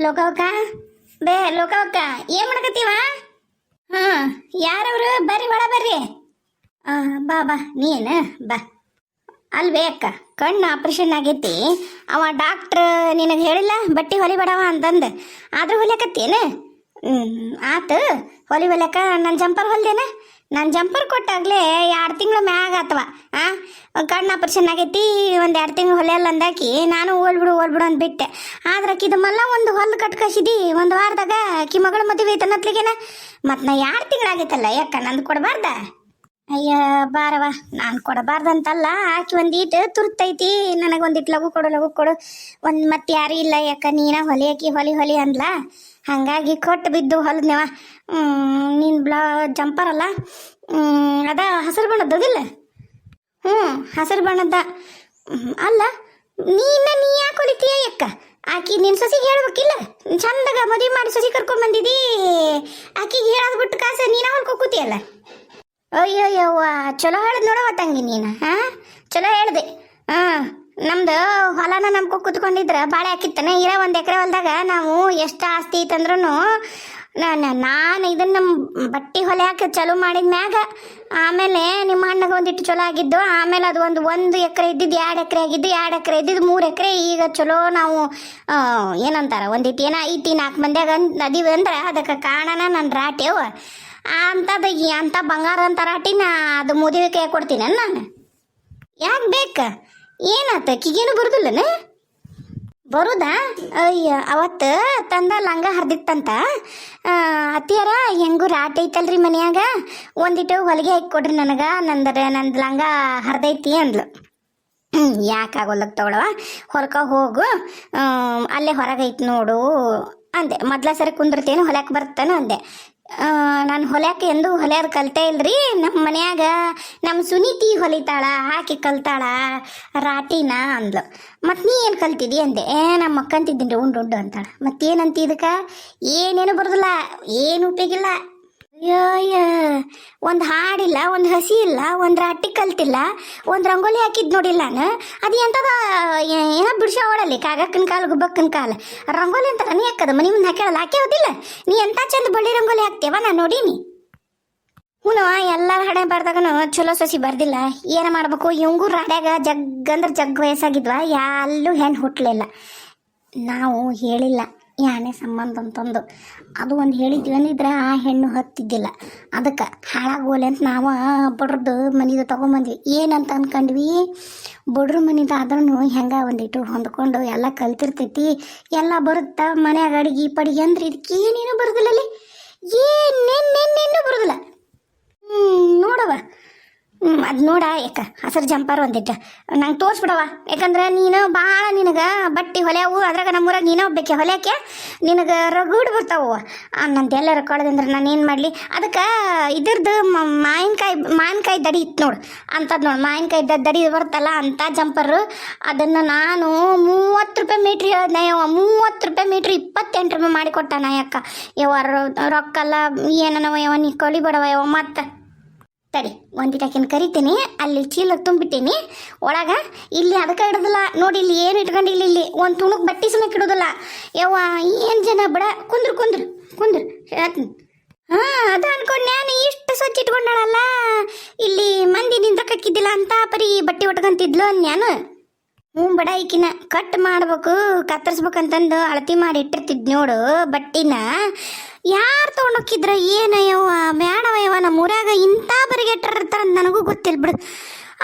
ಲೋಕವಕ್ಕ? ಬೇ ಲೋಕವಕ್ಕ ಏನ್ ಮಾಡಕತ್ತೀವ? ಹಾ ಯಾರವ್ರು? ಬರ್ರಿ ಒಳ ಬರ್ರಿ. ಆ, ಬಾ ಬಾ ನೀನ ಬಾ. ಅಲ್ವೇ ಅಕ್ಕ ಕಣ್ಣು ಆಪರೇಷನ್ ಆಗೈತಿ. ಅವ ಡಾಕ್ಟ್ರ್ ನಿನಗೆ ಹೇಳಿಲ್ಲ ಬಟ್ಟೆ ಹೊಲಿಬೇಡವ ಅಂತಂದು. ಆದ್ರೂ ಹೊಲಿಯಕತ್ತೇನು ಹ್ಮ್ ಆತು ಹೊಲಿ ಹೊಲಿಯಕ ನನ್ನ ಜಂಪರ್ ಹೊಲ್ದೇನ? ನನ್ನ ಜಂಪರ್ ಕೊಟ್ಟಾಗಲೇ ಎರಡು ತಿಂಗಳು ಮ್ಯಾಗ ಆತವ, ಆ? ಕಣ್ಣು ಆಪರೇಷನ್ ಆಗೈತಿ, ಒಂದು ಎರಡು ತಿಂಗಳು ಹೊಲಿಯಲ್ಲ ಅಂದಾಕಿ, ನಾನು ಹೋಲ್ಬಿಡು ಹೋಲ್ಬಿಡು ಬಿಟ್ಟೆ ಆದ್ರೆ ಕಿದಮಲ್ಲ ಒಂದು ಹೊಲ್ದು ಕಟ್ಕಸಿದಿ ಒಂದು ವಾರದಾಗ ಅಕ್ಕಿ ಮಗಳು ಮದುವೆ ಐತೆ ಅನ್ನತ್ಲಿಗೇನ ಮತ್ತು ನಾ ಎರಡು ತಿಂಗಳಾಗೈತಲ್ಲ ಯಾಕ ನಂದು ಕೊಡಬಾರ್ದ? ಅಯ್ಯ ಬಾರವ ನಾನು ಕೊಡಬಾರ್ದಂತಲ್ಲ, ಆಕಿ ಒಂದೀಟ್ ತುರ್ತೈತಿ ನನಗೆ ಒಂದಿಟ್ಟು ಲಘು ಕೊಡು ಲಘು ಕೊಡು. ಒಂದು ಮತ್ತೆ ಯಾರು ಇಲ್ಲ ಯಾಕ, ನೀನ ಹೊಲಿ ಆಕಿ, ಹೊಲಿ ಹೊಲಿ ಅಂದ್ಲ? ಹಾಗಾಗಿ ಕೊಟ್ಟು ಬಿದ್ದು ಹೊಲದ್ನೇವ. ನೀನು ಬ್ಲಾ ಅಲ್ಲ? ಅದ ಹಸಿರು ಬಣ್ಣದ್ದದಿಲ್ಲ ಹ್ಞೂ ಹಸಿರು ಬಣ್ಣದ ಅಲ್ಲ, ನೀನ ನೀ ಯಾಕೆ ಹೊಲಿತೀಯ ಯಕ್ಕ? ಆಕಿ ನಿನ್ನ ಸೊಸಿಗೆ ಹೇಳ್ಬೇಕಿಲ್ಲ? ಚಂದಾಗ ಮದುವೆ ಮಾಡಿ ಸೊಸಿ ಕರ್ಕೊಂಡ್ ಬಂದಿದಿ. ಆಕಿಗೆ ಹೇಳೋದು ಬಿಟ್ಟು ಕಾಸ ನೀನ ಹೊಲ್ಕೊ ಕೂತಿಯಲ್ಲ? ಯವ್ವ ಚಲೋ ಹೇಳದ್ ನೋಡವ ತಂಗಿ ನೀನು, ಹಾ? ಚಲೋ ಹೇಳ್ದೆ. ಹಾ ನಮ್ದು ಹೊಲನ ನಂಬ್ಕೊ ಕುತ್ಕೊಂಡಿದ್ರ ಬಾಳೆ ಹಾಕಿತ್ತಾನೆ. ಇರೋ ಒಂದು ಎಕರೆ ಹೊಲದಾಗ ನಾವು ಎಷ್ಟು ಆಸ್ತಿ ಐತಂದ್ರೂ ನಾನು ನಾನು ಇದನ್ನ ನಮ್ಮ ಬಟ್ಟೆ ಹೊಲೆ ಹಾಕಿ ಚಲೋ ಮಾಡಿದ ಮ್ಯಾಗ ಆಮೇಲೆ ನಿಮ್ಮ ಅಣ್ಣಗೆ ಒಂದಿಟ್ಟು ಚಲೋ ಆಗಿದ್ದು, ಆಮೇಲೆ ಅದು ಒಂದು ಒಂದು ಎಕರೆ ಇದ್ದಿದ್ದು ಎರಡು ಎಕರೆ ಆಗಿದ್ದು, ಎರಡು ಎಕರೆ ಇದ್ದಿದ್ದು ಮೂರು ಎಕರೆ, ಈಗ ಚಲೋ ನಾವು ಏನಂತಾರೆ ಒಂದಿಟ್ಟು ಏನೋ ಐತಿ ನಾಲ್ಕು ಮಂದಿಯಾಗ ಅದೀವಿ ಅಂದ್ರೆ ಅದಕ್ಕೆ ಕಾರಣನ ನನ್ನ ರಾಟೆವ್ ಅಂಥದ್ದು ಅಂಥ ಬಂಗಾರ ಅಂತ ರಾಟಿನ ಅದು ಮದುವೆ ಕೈ ಕೊಡ್ತೀನಿ ನಾನು. ಯಾಕೆ ಬೇಕ? ಏನಾತ? ಕಿಗೇನು ಬರುದಿಲ್ಲನ? ಬರುದಾ? ಅಯ್ಯ, ಅವತ್ತು ತಂದ ಲಂಗ ಹರಿದಿತ್ತಂತ. ಅತ್ತಿಯಾರ ಹೆಂಗೂ ರಾಟ್ ಐತಲ್ರಿ ಮನ್ಯಾಗ? ಒಂದಿಟ್ಟು ಹೊಲಿಗೆ ಹಾಕಿ ಕೊಡ್ರಿ ನನಗೆ, ನಂದರ ನಂದು ಲಂಗ ಹರಿದೈತಿ ಅಂದ್ಲು. ಆಗೋಲ್ಲ ತಗೊಳವ ಹೊರಕ ಹೋಗು. ಅಲ್ಲೇ ಹೊರಗೈತಿ ನೋಡು ಅಂದೆ. ಮೊದ್ಲ ಸರಿ ಕುಂದಿರ್ತೇನು ಹೊಲಕ್ಕೆ ಬರ್ತಾನ ಅಂದೆ. ನಾನು ಹೊಲ್ಯಾಕ ಎಂದು ಹೊಲ್ಯಾದ ಕಲ್ತೇ ಇಲ್ರಿ. ನಮ್ಮ ಮನ್ಯಾಗ ನಮ್ಮ ಸುನೀತಿ ಹೊಲಿತಾಳ, ಹಾಕಿ ಕಲ್ತಾಳ, ರಾಟಿನ ಅಂದ್ಲು. ಮತ್ತು ನೀ ಏನು ಕಲ್ತಿದಿ ಅಂದೆ? ಏ ನಮ್ಮ ಮಕ್ಕಂತಿದ್ದೀನಿ ಉಂಡು ಉಂಡು ಅಂತಾಳ. ಮತ್ತೇನಂತ ಇದಕ್ಕೆ? ಏನೇನು ಬರೋದಿಲ್ಲ, ಏನು ಉಪಯೋಗಿಲ್ಲ. ಅಯ್ಯಯ್ಯ ಒಂದು ಹಾಡಿಲ್ಲ, ಒಂದು ಹಸಿ ಇಲ್ಲ, ಒಂದು ರಾಟಿ ಕಲ್ತಿಲ್ಲ, ಒಂದು ರಂಗೋಲಿ ಹಾಕಿದ್ ನೋಡಿಲ್ಲ ನಾನು. ಅದು ಎಂತದ, ಏ- ಏನೋ ಬಿಡ್ಸ ಓಡಲ್ಲಿ ಕಾಗಕ್ಕನ ಕಾಲು, ಗುಬ್ಬಕ್ಕನ ಕಾಲು. ರಂಗೋಲಿ ಅಂತ ನೀ ಹಾಕದ, ಮನೆ ಮುಂದೆ ಹಾಕ್ಯಾಳಲ್ಲ ಹಾಕೇ ಹೋದಿಲ್ಲ? ನೀ ಎಂತ ಚಂದ ಬಳ್ಳಿ ರಂಗೋಲಿ ಹಾಕ್ತೇವ ನಾನು ನೋಡೀನಿ. ಹ್ಞೂ ಎಲ್ಲರ ಹಣೆ ಬರ್ದಾಗನು ಚಲೋ ಸೊಸಿ ಬರ್ದಿಲ್ಲ. ಏನು ಮಾಡ್ಬೇಕು? ಇವಂಗೂ ರಾಡ್ಯಾಗ ಜಗ್, ಅಂದ್ರೆ ಜಗ್ ವಯಸ್ಸಾಗಿದ್ವ? ಎಲ್ಲೂ ಹೆಣ್ಣು ಹುಟ್ಲಿಲ್ಲ. ನಾವು ಹೇಳಿಲ್ಲ. ಯಾನೇ ಸಂಬಂಧ ಅಂತಂದು. ಅದು ಒಂದು ಹೇಳಿದ್ವಿ ಅಂದಿದ್ರೆ ಆ ಹೆಣ್ಣು ಹತ್ತಿದ್ದಿಲ್ಲ. ಅದಕ್ಕೆ ಹಾಳಾಗೋಲೆ ಅಂತ ನಾವು ಬಡ್ರದ್ದು ಮನಿದು ತೊಗೊಂಬಂದ್ವಿ. ಏನಂತ ಅಂದ್ಕೊಂಡ್ವಿ ಬಡ್ರ ಮನಿದು ಆದ್ರೂ ಹೆಂಗೆ ಒಂದಿಟ್ಟು ಹೊಂದ್ಕೊಂಡು ಎಲ್ಲ ಕಲ್ತಿರ್ತೈತಿ. ಎಲ್ಲ ಬರುತ್ತಾ? ಮನ್ಯಾಗ ಅಡಿಗೆ ಪಡಿಗೆ ಅಂದ್ರೆ ಇದಕ್ಕೆ ಏನೇನು ಬರೋದಿಲ್ಲ ಅಲ್ಲಿ ಏನೇನೇನೇನು ಬರೋದಿಲ್ಲ. ಹ್ಞೂ ನೋಡವ ಹ್ಞೂ ಅದು ನೋಡ ಯಾಕ ಹಸಿರು ಜಂಪರ್ ಒಂದಿಟ್ಟ. ನಂಗೆ ತೋರಿಸ್ಬಿಡವ ಯಾಕಂದ್ರೆ ನೀನು ಭಾಳ ನಿನಗೆ ಬಟ್ಟೆ ಹೊಲೆವು ಅದ್ರಾಗ ನಮ್ಮೂರಾಗ ನೀನು ಒಬ್ಬಕ್ಕೆ ಹೊಲೆಯಕ್ಕೆ ನಿನಗೆ ರಗೂಡ್ ಬರ್ತಾವ ನಂದು ಎಲ್ಲರ ಕೊಳದಂದ್ರೆ ನಾನು ಏನು ಮಾಡಲಿ? ಅದಕ್ಕೆ ಇದ್ರದ್ದು ಮಾವಿನಕಾಯಿ ಮಾವಿನಕಾಯಿ ದಡಿ ಇತ್ತು ನೋಡು. ಅಂಥದ್ದು ನೋಡು, ಮಾವಿನಕಾಯಿ ದಡಿ ಬರ್ತಲ್ಲ ಅಂಥ ಜಂಪರು. ಅದನ್ನು ನಾನು ಮೂವತ್ತು ರೂಪಾಯಿ ಮೀಟ್ರ್ ಹೇಳಿದ್ನ ಮೂವತ್ತು ರೂಪಾಯಿ ಮೀಟ್ರ್ ಇಪ್ಪತ್ತೆಂಟು ರೂಪಾಯಿ ಮಾಡಿಕೊಟ್ಟ ನಾಯಕ್ಕ. ಯಾಕ ಯವ್ವ ರೊಕ್ಕಲ್ಲ ಏನನವ ಯವ್ವ, ನೀ ಕಳಿಬೇಡವ ಯವ್ವ, ಮತ್ತೆ. ತಡಿ ಒಂದಿಟಾಕಿನ ಕರಿತೀನಿ, ಅಲ್ಲಿ ಚೀಲ ತುಂಬಿಟ್ಟೀನಿ. ಒಳಗ ಇಲ್ಲಿ ಅದಕ್ಕೆ ಇಡೋದಿಲ್ಲ, ನೋಡಿ ಇಲ್ಲಿ ಏನು ಇಟ್ಕೊಂಡಿಲ್ಲ ಇಲ್ಲಿ ಒಂದು ತುಣುಕ್ ಬಟ್ಟೆ ಸಮಯಕ್ಕೆ ಇಡೋದಿಲ್ಲ. ಯವ್ವ, ಏನು ಜನ ಬಡ? ಕುಂದ್ರು ಕುಂದ್ರು ಕುಂದ್ರು. ಹೇಳ್ತೀನಿ. ಹಾ, ಅದು ಅನ್ಕೊಂಡು ನಾನು ಇಷ್ಟು ಸ್ವಚ್ಛ ಇಟ್ಕೊಂಡಾಳಲ್ಲ. ಇಲ್ಲಿ ಮಂದಿ ನಿಂದ್ರಕ್ಕಿದ್ದಿಲ್ಲ ಅಂತ ಪರಿ ಬಟ್ಟೆ ಉಟ್ಕೊಂತಿದ್ಲು ನಾನು ಹ್ಞೂ ಬಡ ಈಕಿನ, ಕಟ್ ಮಾಡ್ಬೇಕು, ಕತ್ತರಿಸ್ಬೇಕಂತಂದು ಅಳತಿ ಮಾಡಿ ಇಟ್ಟಿರ್ತಿದ್ ನೋಡು ಬಟ್ಟಿನ. ಯಾರು ತೊಗೊಂಡೋಗಿದ್ರ ಏನಯ್ಯವ್ವ ಬೇಡವಯ್ಯವ ನಮ್ಮ ಊರಾಗ ಇಂಥ ಬರಿಗೆಟ್ಟಿರ್ತಾರ ನನಗೂ ಗೊತ್ತಿಲ್ಲ ಬಿಡು.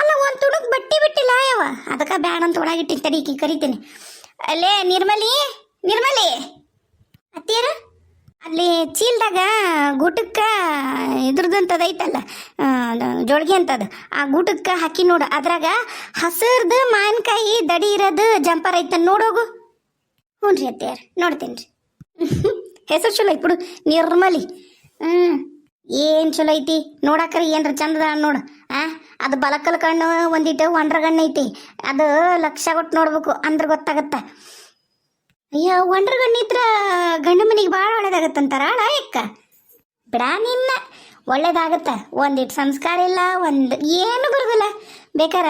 ಅಲ್ಲ, ಒಂದು ತುಣುಕ್ ಬಟ್ಟಿ ಬಿಟ್ಟಿಲ್ಲ ಯವ ಅದಕ್ಕೆ ಬೇಡ ಅಂತ ಒಳಗಿಟ್ಟಿನ ತಡಿ ಈಕಿ ಕರಿತೀನಿ. ಅಲ್ಲೇ, ನಿರ್ಮಲಿ ನಿರ್ಮಲಿ. ಅತ್ತೀರ ಅಲ್ಲಿ ಚೀಲ್ದಾಗ ಗೂಟಕ್ಕೆ ಇದ್ರದಂತದ ಐತಲ್ಲ ಜೋಳ್ಗೆ ಅಂತದ, ಆ ಗೂಟಕ್ಕೆ ಹಾಕಿ ನೋಡು. ಅದ್ರಾಗ ಹಸಿರ್ದು ಮಾವಿನಕಾಯಿ, ದಡಿ ಇರೋದು, ಜಂಪರ್ ಐತ ನೋಡೋಗು ಹ್ಞೂ ರೀ ಅತ್ತೆಯಾರ ನೋಡ್ತೀನಿ ರೀ ಹೆಸರು ಚಲೋ ಐತಿ ಬಿಡು, ನಿರ್ಮಲಿ. ಹ್ಞೂ ಏನು ಚಲೋ ಐತಿ? ನೋಡಕ್ರಿ ಏನ್ರ ಚಂದದ ನೋಡು. ಆ, ಅದು ಬಲಕಲ್ ಕಣ್ಣು ಒಂದಿಟ್ಟು ಒಂಡ್ರ ಗಣ್ಣು ಐತಿ. ಅದು ಲಕ್ಷ ಕೊಟ್ಟು ನೋಡ್ಬೇಕು, ಅಂದ್ರೆ ಗೊತ್ತಾಗತ್ತ. ಅಯ್ಯ, ಒಂಡ್ರ ಗಣ್ಣಿದ್ರ ಗಂಡು ಮನಿಗೆ ಭಾಳ ಒಳ್ಳೇದಾಗತ್ತಂತಾರ ಅಕ್ಕ ಬಿಡ ನಿನ್ನ. ಒಳ್ಳೇದಾಗತ್ತ. ಒಂದಿಟ್ಟು ಸಂಸ್ಕಾರ ಇಲ್ಲ, ಒಂದು ಏನು ಬರುದಿಲ್ಲ. ಬೇಕಾರ,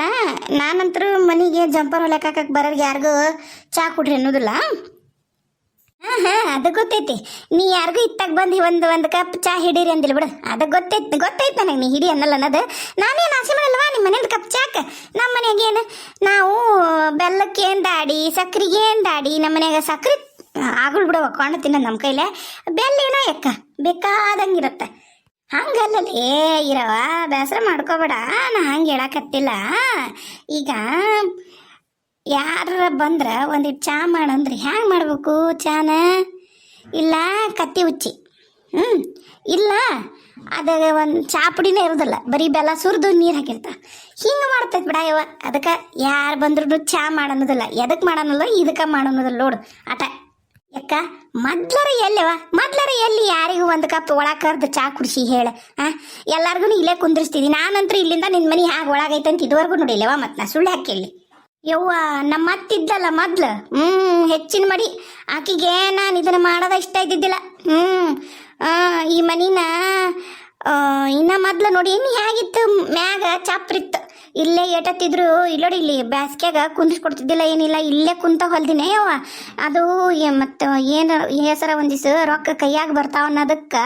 ನಾನಂತರೂ ಮನೆಗೆ ಜಂಪರ್ ಹೊಲಕ್ಕೆ ಹಾಕಕ್ಕೆ ಬರೋರಿಗೆ ಯಾರಿಗೂ ಚಾ ಕುಡ್ರಿ ಅನ್ನೋದಿಲ್ಲ. ಹಾಂ ಹಾಂ ಅದು ಗೊತ್ತೈತಿ. ನೀ ಯಾರಿಗೂ ಇತ್ತಾಗ ಬಂದು ಒಂದು ಒಂದು ಕಪ್ ಚಾ ಹಿಡೀರಿ ಅಂದಿಲ್ಲ ಬಿಡು. ಅದು ಗೊತ್ತೈತಿ ಗೊತ್ತೈತಿ ನನಗೆ ನೀ ಹಿಡಿ ಅನ್ನಲ್ಲ ಅನ್ನೋದು. ನಾನೇನು ಆಸೆ ಮಾಡಲ್ವಾ ನಿಮ್ಮ ಮನೇಲಿ ಕಪ್ ಚಾಕ? ನಮ್ಮ ಮನೆಗೇನು ನಾವು ಬೆಲ್ಲಕ್ಕೇನು ದಾಡಿ ಸಕ್ರಿಗೆ ದಾಡಿ ನಮ್ಮ ಮನ್ಯಾಗ ಸಕ್ರೆ ಆಗುಳ್ ಬಿಡವ ಕೊಂಡು ತಿನ್ನೋದು ನಮ್ಮ ಕೈಲೇ. ಬೆಲ್ಲ ಏನೋ ಯಾಕ ಬೇಕಾದಂಗಿರತ್ತೆ. ಏ ಇರವ ಬೇಸರ ಮಾಡ್ಕೋಬೇಡ. ನಾ ಹಂಗೆ ಹೇಳಕತ್ತಿಲ್ಲ. ಈಗ ಯಾರ ಬಂದ್ರ ಒಂದಿಟ್ಟು ಚಾ ಮಾಡಂದ್ರೆ. ಹ್ಯಾಂಗೆ ಮಾಡಬೇಕು ಚಾನ? ಇಲ್ಲ ಕತ್ತಿ ಉಚ್ಚಿ. ಹ್ಞೂ ಇಲ್ಲ, ಅದ ಒಂದು ಚಾ ಪುಡಿನೇ ಇರೋದಿಲ್ಲ. ಬರೀ ಬೆಲ್ಲ ಸುರಿದು ನೀರು ಹಾಕಿರ್ತ ಹಿಂಗೆ ಮಾಡ್ತೈತೆ ಬಿಡ ಇವ ಅದಕ್ಕೆ ಯಾರು ಬಂದ್ರು ಚಾ ಮಾಡನ್ನೋದಿಲ್ಲ ಎದಕ್ಕೆ ಮಾಡನ್ನೋಲ್ಲ ಇದಕ್ಕೆ ಮಾಡನ್ನೋದಿಲ್ಲ ನೋಡು. ಆಟ. ಯಾಕ ಮೊದ್ಲರ ಎಲ್ಲವ ಮೊದ್ಲರ ಎಲ್ಲಿ ಯಾರಿಗೂ ಒಂದು ಕಪ್ ಒಳಗೆ ಚಾ ಕುಡಿಸಿ ಹೇಳ, ಆ? ಎಲ್ಲಾರ್ಗು ಇಲ್ಲೇ ಕುಂದಿರ್ಸ್ತಿದಿ. ನಾನಂತೂ ಇಲ್ಲಿಂದ ನಿನ್ನ ಮನೆ ಹಾಗೆ ಒಳಗೈತೆ ಅಂತ ಇದುವರೆಗೂ ನೋಡಿಲ್ಲವ ಮತ್ತೆ ನಾ ಸುಳ್ಳು ಹಾಕೇಳಿ ಯವ್ವ, ನಮ್ಮ ಅತ್ತಿದ್ದಲ್ಲ ಮೊದ್ಲು? ಹ್ಮ್, ಹೆಚ್ಚಿನ ಮಡಿ. ಆಕಿಗೆ ನಾನು ಇದನ್ನ ಮಾಡೋದ ಇಷ್ಟ ಇದ್ದಿದ್ದಿಲ್ಲ. ಹ್ಮ್ ಈ ಮನಿನ ಇನ್ನ ಮೊದ್ಲು ನೋಡಿ, ಇನ್ನು ಹೇಗಿತ್ತು ಮ್ಯಾಗ ಚಾಪ್ರಿತ್ತು ಇಲ್ಲೇ ಏಟತ್ತಿದ್ರು ಇಲ್ಲೋಡಿ ಇಲ್ಲಿ ಬ್ಯಾಸ್ಗ್ಯಾಗ ಕುಂದಿಸ್ಕೊಡ್ತಿದ್ದಿಲ್ಲ ಏನಿಲ್ಲ, ಇಲ್ಲೇ ಕುಂತ ಹೊಲ್ದಿನೇ. ಯವ್ವ, ಅದು ಮತ್ತು ಏನು, ಹೆಸರ ಒಂದಿಸು ರೊಕ್ಕ ಕೈಯಾಗ ಬರ್ತಾವ ಅನ್ನೋದಕ್ಕೆ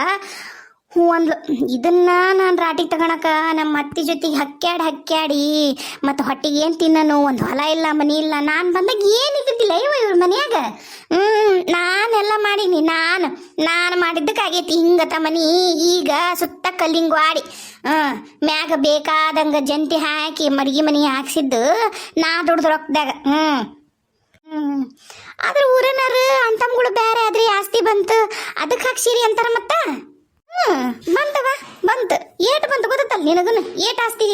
ಹ್ಞೂ ಅಂದ್ಲು. ಇದನ್ನ ನಾನು ರಾಟಿ ತಗೋಣಕ ನಮ್ಮ ಅತ್ತಿ ಜೊತೆಗೆ ಹಕ್ಕ್ಯಾಡಿ ಹಕ್ಕ್ಯಾಡಿ ಮತ್ತು ಹೊಟ್ಟಿಗೆ ಏನು ತಿನ್ನನು ಒಂದು ಹೊಲ ಇಲ್ಲ, ಮನಿ ಇಲ್ಲ. ನಾನು ಬಂದಾಗ ಏನು ಇದ್ದಿದ್ದಿಲ್ಲ? ಇವ ಇವ್ರ ಮನ್ಯಾಗ. ಹ್ಞೂ ನಾನೆಲ್ಲ ಮಾಡೀನಿ. ನಾನು ನಾನು ಮಾಡಿದ್ದಕ್ಕಾಗೈತಿ. ಹಿಂಗತ ಮನಿ. ಈಗ ಸುತ್ತ ಕಲ್ಲಿಂಗ್ ಆಡಿ ಹಾಂ ಮ್ಯಾಗ ಬೇಕಾದಂಗ ಜಂತಿ ಹಾಕಿ, ಮಡ್ಗಿ ಮನಿ ಹಾಕ್ಸಿದ್ದು ನಾ ದುಡ್ದು ರೊಕ್ಕದಾಗ ಹ್ಞೂ. ಹ್ಞೂ ಆದ್ರೆ ಊರನಾರು ಅಂತಮ್ಗಳು ಬೇರೆ ಆದ್ರಿ. ಆಸ್ತಿ ಬಂತು. ಅದಕ್ಕೆ ಹಾಕ್ಸಿರಿ ಅಂತಾರ ಮತ್ತ? ಹ್ಮ್ ಬಂತವ ಬಂತು ಏಟ್ ಬಂತು ಗೊತ್ತಲ್ಲ ನಿನಗನು? ಏಟ್ ಆಸ್ತಿ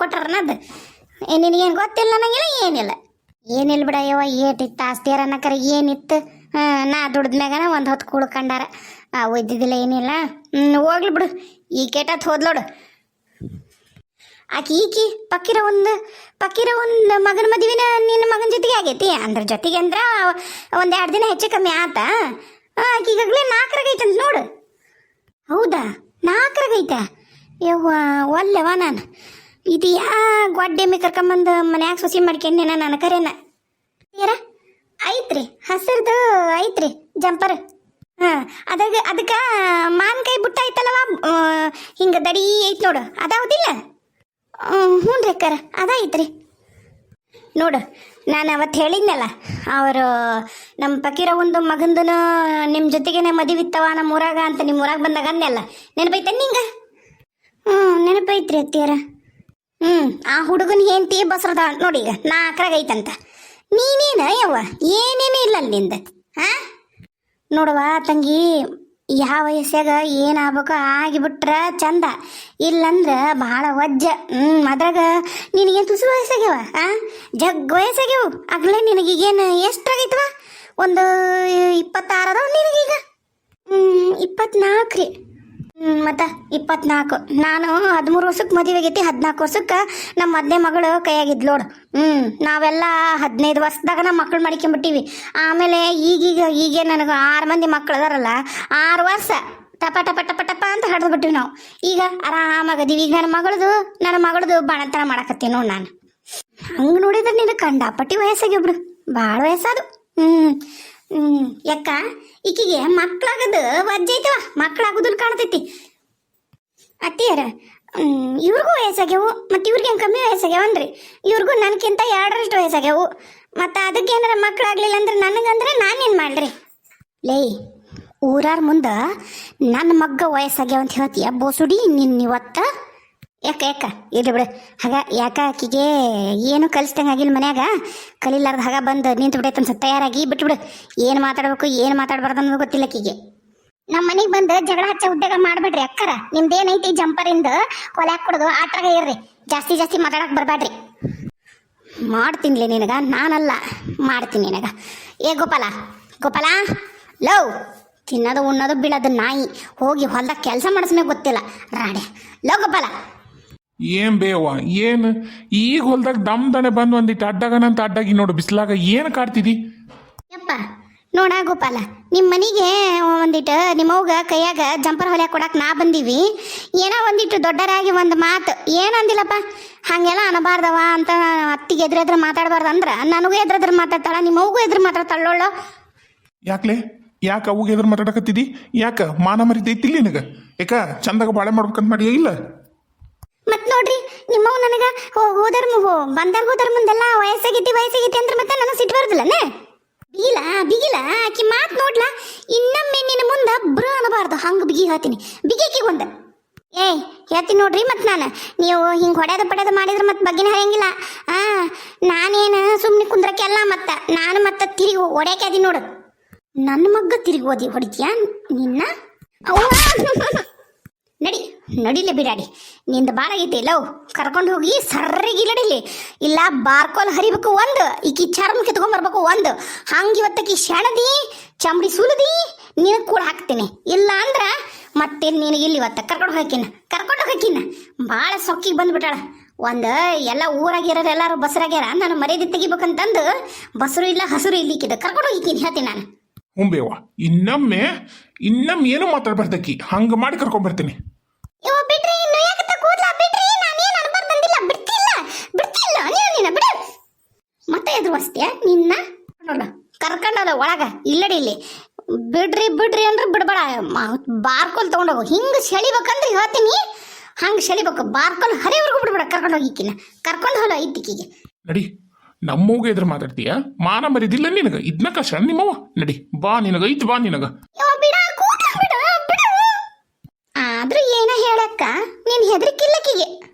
ಕೊಟ್ಟಾರನದು ನಿನಗೇನು ಗೊತ್ತಿಲ್ಲ ನನಗಿಲ್ಲ ಏನಿಲ್ಲ. ಏನಿಲ್ಲ ಬಿಡ ಯವ್ವ, ಏಟ್ ಇತ್ತು ಆಸ್ತಿ ಅನ್ನಕರ? ಏನಿತ್ತು? ನಾ ದುಡ್ದ ಮ್ಯಾಗನ ಒಂದು ಹೊತ್ತು ಕುಳ್ಕಂಡಾರ ಆ ಒಯ್ದಿದ್ದಿಲ್ಲ ಏನಿಲ್ಲ. ಹೋಗ್ಲಿ ಬಿಡು. ಈ ಕೇಟತ್ ಹೋದ್ಲೋಡು ಆಕಿ, ಈಕಿ, ಪಕ್ಕಿರ ಒಂದು ಪಕ್ಕಿರ ಒಂದು ಮಗನ ಮದುವೆನ ನಿನ್ನ ಮಗನ ಜೊತೆಗೆ ಆಗೈತಿ. ಅಂದ್ರ ಜೊತೆಗೆ ಅಂದ್ರ ಒಂದು ಎರಡು ದಿನ ಹೆಚ್ಚು ಕಮ್ಮಿ ಆತ. ಆಕಿ ಈಗಾಗಲೇ ನಾಲ್ಕರಾಗೈತಂತ ನೋಡು. ಹೌದಾ? ನಾಲ್ಕರಾಗೈತ ಯವ್ವ ಒಲ್ಲೆವ ನಾನು. ಇದು ಯಾ ಗೊಡ್ಡೆಮ್ಮೆ ಕರ್ಕೊಂಬಂದು ಮನ್ಯಾಗ ಸೊಸಿ ಮಾಡ್ಕೊಂಡೇನ ನಾನು ಕರೆನ. ಏರ, ಐತ್ರಿ, ಹಸಿರ್ದು ಐತ್ರಿ, ಜಂಪರ್. ಹಾಂ, ಅದಾಗ, ಅದಕ್ಕೆ ಮಾನ್ಕಾಯಿ ಬುಟ್ಟ ಐತಲ್ಲವ? ಹಿಂಗೆ ದಡಿ ಐತ್ ನೋಡು, ಅದಾವುದಿಲ್ಲ? ಹ್ಞೂ ರೀ ಅಕ್ಕಾರ ಅದೈತ್ರಿ ನೋಡು, ನಾನು ಅವತ್ತು ಹೇಳಿದ್ನಲ್ಲ, ಅವರು ನಮ್ಮ ಪಕೀರ ಒಂದು ಮಗಂದನು ನಿಮ್ಮ ಜೊತೆಗೇನೆ ಮದುವಿತ್ತವ ನಮ್ಮ ಊರಾಗ ಅಂತ ನಿಮ್ಮ ಊರಾಗ ಬಂದಾಗ ಅಂದೆಲ್ಲ ನೆನಪೈತೆ ನಿಂಗ? ಹ್ಞೂ ನೆನಪೈತ್ರಿ ಅತ್ತಿಯರ. ಹ್ಞೂ ಆ ಹುಡುಗನ ಹೆಂಡತಿ ಬಸ್ರದ ನೋಡಿ ಈಗ ನಾಲ್ಕರಾಗ ಐತಂತ ನೀನೇನ ಯವ್ವ? ಏನೇನು ಇಲ್ಲ ಅಲ್ಲಿಂದ ಹಾಂ ನೋಡುವ, ತಂಗಿ ಯಾವ ವಯಸ್ಸಾಗ ಏನಾಗ್ಬೇಕೋ ಆಗಿಬಿಟ್ರ ಚಂದ. ಇಲ್ಲಂದ್ರ ಭಾಳ ವಜ್ಜ. ಹ್ಞೂ ಅದ್ರಾಗ ನಿನಗೇನು ತುಸು ವಯಸ್ಸಾಗ್ಯವ, ಆ? ಜಗ್ ವಯಸ್ಸಾಗ್ಯವು. ಆಗ್ಲೇ ನಿನಗೀಗೇನು ಎಷ್ಟಾಗೈತವ? ಒಂದು ಇಪ್ಪತ್ತಾರು ಅದಾವ ನಿನಗೀಗ? ಹ್ಞೂ ಇಪ್ಪತ್ನಾಲ್ಕು ರೀ ಮತ್ತು ಇಪ್ಪತ್ನಾಲ್ಕು ನಾನು ಹದಿಮೂರು ವರ್ಷಕ್ಕೆ ಮದುವೆ ಆಗೈತಿ ಹದಿನಾಲ್ಕು ವರ್ಷಕ್ಕೆ ನಮ್ಮ ಮದ್ನೆ ಮಗಳು ಕೈಯಾಗಿದ್ಲು ನೋಡು. ಹ್ಞೂ ನಾವೆಲ್ಲ ಹದಿನೈದು ವರ್ಷದಾಗ ನಮ್ಮ ಮಕ್ಳು ಮಾಡ್ಕೊಂಬಿಟ್ಟಿವಿ. ಆಮೇಲೆ ಈಗೀಗ, ಈಗೇ ನನಗೆ ಆರು ಮಂದಿ ಮಕ್ಳು ಅದಾರಲ್ಲ, ಆರು ವರ್ಷ ಟಪ ಟಪ ಟಪ ಟಪ ಅಂತ ಹಡ್ದು ಬಿಟ್ಟಿವಿ ನಾವು. ಈಗ ಆರಾಮಾಗದೀವಿ ಈಗ ನನ್ನ ಮಗಳದು ನನ್ನ ಮಗಳದು ಬಣತನ ಮಾಡಕತ್ತೀನಿ ನೋಡಿ ನಾನು. ಹಂಗೆ ನೋಡಿದ್ರೆ ನೀನು ಕಂಡಾಪಟ್ಟಿ ವಯಸ್ಸಾಗಿ ಬಿಡು. ಭಾಳ ವಯಸ್ಸಾದು. ಹ್ಞೂ ಹ್ಞೂ ಯಾಕ ಈಕಿಗೆ ಮಕ್ಳಾಗದು ವಜ್ಜೈತವ ಮಕ್ಳಾಗುದಿಲ್ಲ ಕಾಣ್ತೈತಿ. ಅತ್ತಿಯರ ಇವ್ರಿಗೂ ವಯಸ್ಸಾಗ್ಯವು, ಮತ್ತು ಇವ್ರಿಗೆ ಕಮ್ಮಿ ವಯಸ್ಸಾಗ್ಯಾವನ್ರಿ ಇವ್ರಿಗೂ ನನಗಿಂತ ಎರಡರಷ್ಟು ವಯಸ್ಸಾಗ್ಯಾವು. ಮತ್ತು ಅದಕ್ಕೆ ಏನಾರ ಮಕ್ಳಾಗ್ಲಿಲ್ಲ ಅಂದ್ರೆ ನನಗಂದ್ರೆ ನಾನೇನು ಮಾಡ್ರಿ ಲೇ, ಊರಾರ ಮುಂದೆ ನನ್ನ ಮಗ್ಗ ವಯಸ್ಸಾಗ್ಯಾವಂತ ಹೇಳ್ತೀಯ? ಬೋಸುಡಿ ನಿನ್ನ ಇವತ್ತ ಯಾಕ ಯಾಕ? ಇಲ್ಲಿ ಬಿಡು. ಹಾಗ, ಯಾಕ ಆಕಿಗೆ ಏನು ಕಲಿಸ್ದಂಗೆ ಆಗಿಲ್ಲ ಮನ್ಯಾಗ? ಕಲಿಲಾರ್ದ ಹಾಗ ಬಂದು ನಿಂತು ಬಿಡೈತೆ ಅನ್ಸ ತಯಾರಾಗಿ, ಬಿಟ್ಬಿಡು. ಏನು ಮಾತಾಡ್ಬೇಕು, ಏನು ಮಾತಾಡ್ಬಾರ್ದು ಅನ್ನೋದು ಗೊತ್ತಿಲ್ಲ ಆಕಿಗೆ. ನಮ್ಮ ಮನೆಗೆ ಬಂದು ಜಗಳ ಹಚ್ಚ ಉದ್ಯೋಗ ಮಾಡ್ಬೇಡ್ರಿ ಅಕ್ಕರ. ನಿಮ್ದೇನೈತಿ ಜಂಪರಿಂದ ಕೊಲ್ಯಾಕ್ ಕೊಡೋದು ಆಟ್ರಾಗ ಇರ್ರಿ. ಜಾಸ್ತಿ ಜಾಸ್ತಿ ಮಾತಾಡಕ್ ಬರ್ಬೇಡ್ರಿ ಮಾಡ್ತೀನಿ ನಿನಗ? ನಾನಲ್ಲ. ಮಾಡ್ತೀನಿ ನಿನಗ. ಏ ಗೋಪಾಲ ಗೋಪಾಲ, ಲವ್. ತಿನ್ನೋದು ಉಣ್ಣೋದು ಬೀಳೋದು ನಾಯಿ. ಹೋಗಿ ಹೊಲ್ದಾಗ ಕೆಲಸ ಮಾಡಿಸ್ಮೇಲೆ ಗೊತ್ತಿಲ್ಲ. ರಾಡೆ. ಲವ್ ಗೋಪಾಲ. ಏನ್ ಬೇವ ಏನು? ಈಗ ಹೊಲ್ದಾಗ ದಮ್ ದಣೆ ಬಂದು ಒಂದಿಟ್ಟು ಅಡ್ಡಾಗನಂತ ಅಡ್ಡಾಗಿ ನೋಡು ಬಿಸಿಲಾಗ ಏನು ಕಾಡ್ತಿದಿ? ಯಪ್ಪ ನೋಡ ಗೋಪಾಲ ನಿಮ್ಮ ಮನೆಗೆ ಒಂದಿಟ್ಟು ನಿಮ್ಮವ್ಗ ಕೈಯಾಗ ಜಂಪರ್ ಹೊಲೆ ಕೊಡಕ್ಕೆ ನಾ ಬಂದೀವಿ. ಏನೋ ಒಂದಿಟ್ಟು ದೊಡ್ಡರಾಗಿ ಒಂದು ಮಾತು ಏನು ಅಂದಿಲ್ಲಪ್ಪ? ಹಾಗೆಲ್ಲ ಅನ್ನಬಾರ್ದವ ಅಂತ ಅತ್ತಿಗೆ ಎದುರೆದ್ರ ಮಾತಾಡಬಾರ್ದು ಅಂದ್ರೆ ನನಗೂ ಎದುರೆದ್ರ ಮಾತಾಡ್ತಾಳ ನಿಮ್ಮವ್ಗೂ ಎದುರು ಮಾತಾಡ್ತಾಳೋಳು ಯಾಕ್ಲೆ? ಯಾಕ ಅವಾಗ ಎದ್ರ ಮಾತಾಡಕತ್ತಿದಿ? ಯಾಕ? ಮಾನ ಮರಿತೈತಿ ನಿನಗ? ಯಾಕ ಚಂದಾಗ ಬಾಳೆ ಮಾಡ್ಬೇಕಂತ ಮಾಡಿಯ ಇಲ್ಲ? ನಿಮ್ಮವ್ ನನಗ ಹೋದರ್ ಹೋ ಬಂದಾಗ ಹೋದರ್ ಮುಂದೆಲ್ಲ ವಯಸ್ಸಾಗೈತಿ ವಯಸ್ಸಾಗೈತಿ ಅಂದ್ರೆ ಮತ್ತೆ ನನಗೆ ಸಿಟ್ಟು ಬರುದಿಲ್ಲನೆ? ಬಿಗಿಲ ಬಿಗಿಲ ಆಕಿ ಮಾತ್ ನೋಡ್ಲ? ಇನ್ನೊಮ್ಮೆ ನಿನ್ನ ಮುಂದ ಬ್ರ ಅನ್ನಬಾರ್ದು, ಹಂಗ ಬಿಗಿ ಹೇಳ್ತೀನಿ. ಬಿಗಿಕಿ ಒಂದ ಏಯ್ ಹೇಳ್ತೀನಿ ನೋಡ್ರಿ ಮತ್ ನಾನು. ನೀವು ಹಿಂಗ್ ಹೊಡೆದ ಪಡೆದ ಮಾಡಿದ್ರೆ ಮತ್ತೆ ಬಗ್ಗಿನ ಹರಿಯಂಗಿಲ್ಲ ಆ, ನಾನೇನು ಸುಮ್ಮನೆ ಕುಂದ್ರಕ್ಕೆಲ್ಲ ಮತ್ತ, ನಾನು ಮತ್ತೆ ತಿರುಗಿ ಹೊಡ್ಯಾಕೆ ಅದೀನಿ ನೋಡು. ನನ್ನ ಮಗ್ಗ ತಿರುಗಿ ಓದಿ ಹೊಡಿತೀಯ ನಿನ್ನ! ನಡಿ ನಡಿಲೆ ಬಿಡಾಡಿ, ನಿಂದ ಬಾಳ ಐತಿ, ಲವ್. ಕರ್ಕೊಂಡು ಹೋಗಿ ಸರ್ರಿಗಿ ನಡಿಲಿ ಇಲ್ಲ, ಬಾರ್ಕೋಲ್ ಹರಿಬೇಕು ಒಂದು, ಈಕಿ ಚರ್ಮ ಕಿತ್ಕೊಂಡ್ ಬರ್ಬೇಕು ಒಂದು. ಹಂಗ ಇವತ್ತಕಿ ಶಣದಿ, ಚಮಡಿ ಸುಲದಿ ನೀನು ಕೂಡ ಹಾಕ್ತೀನಿ. ಇಲ್ಲ ಅಂದ್ರ ಮತ್ತೆ ನಿನಗೆ ಇಲ್ಲಿ ಇವತ್ತ ಕರ್ಕೊಂಡು ಹೋಗಿನ ಕರ್ಕೊಂಡು ಹೋಗಿನ ಭಾಳ ಸೊಕ್ಕಿಗೆ ಬಂದ್ಬಿಟ್ಟಾಳ. ಒಂದು, ಎಲ್ಲ ಊರಾಗಿರೋರು ಎಲ್ಲಾರು ಬಸರಾಗ್ಯಾರ ನಾನು ಮರ್ಯಾದೆ ತೆಗಿಬೇಕಂತಂದು ಬಸರು ಇಲ್ಲ, ಹಸಿರು ಇಲ್ಲಿಕ್ಕಿದ ಕರ್ಕೊಂಡು ಹೋಗಿದ್ದೀನಿ ಹೇಳ್ತೀನಿ ನಾನು. ಹುಂಬೇವ ಇನ್ನೊಮ್ಮೆ ಇನ್ನೊಮ್ಮೆ ಏನು ಮಾತಾಡ್ಬಾರ್ದಕ್ಕಿ? ಹಂಗ ಮಾಡಿ ಕರ್ಕೊಂಡ್ ಬರ್ತೀನಿ. ಇವ ಬಿಡ್ರಿ ಇನ್ನು ಯಾಕತ್ತ ಕೂದ್ಲ? ಬಿಡ್ರಿ ನಾನೇನು ಅನ್ಬಾರ್ದಂದಿಲ್ಲ ಬಿಡ್ತಿಲ್ಲ ಬಿಡ್ತಿಲ್ಲ. ನೀನು ನಿನ್ನ ಬಿಡು. ಮತ್ತೆ ಎದುರು ವಸ್ತಿಯ ನಿನ್ನ? ನೋಡ ಕರ್ಕೊಂಡದ ಒಳಗ. ಇಲ್ಲಡಿ ಇಲ್ಲಿ. ಬಿಡ್ರಿ ಬಿಡ್ರಿ ಅಂದ್ರೆ ಬಿಡ್ಬೇಡ. ಬಾರ್ಕೋಲ್ ತಗೊಂಡೋಗು. ಹಿಂಗ ಸೆಳಿಬೇಕಂದ್ರೆ ಹೇಳ್ತೀನಿ. ಹಂಗ ಸೆಳಿಬೇಕು. ಬಾರ್ಕೋಲ್ ಹರಿವರೆಗೂ ಬಿಡ್ಬೇಡ ಕರ್ಕೊಂಡು ಹೋಗಿಕ್ಕಿನ ಕರ್ಕೊಂಡು ಹೋಲ ಐತಿಕಿಗೆ ನಡಿ ನಮ್ಮವ್ಗೆ ಎದ್ರು ಮಾತಾಡ್ತೀಯ? ಮಾನ ಮರಿದಿಲ್ಲ ನಿನಗ. ಇದ್ನ ಕಷ್ಟ ನಿಮ್ಮವ್ವ. ನಡಿ ಬಾ ನಿನಗ ಐತ್ ಬಾ ನಿನಗ. ಬಿಡು ಬಿಡು. ಆದ್ರೂ ಏನ ಹೇಳಕ್ಕ? ನೀನ್ ಹೆದರಿಕಿಲ್ಲಕಿಗೆ.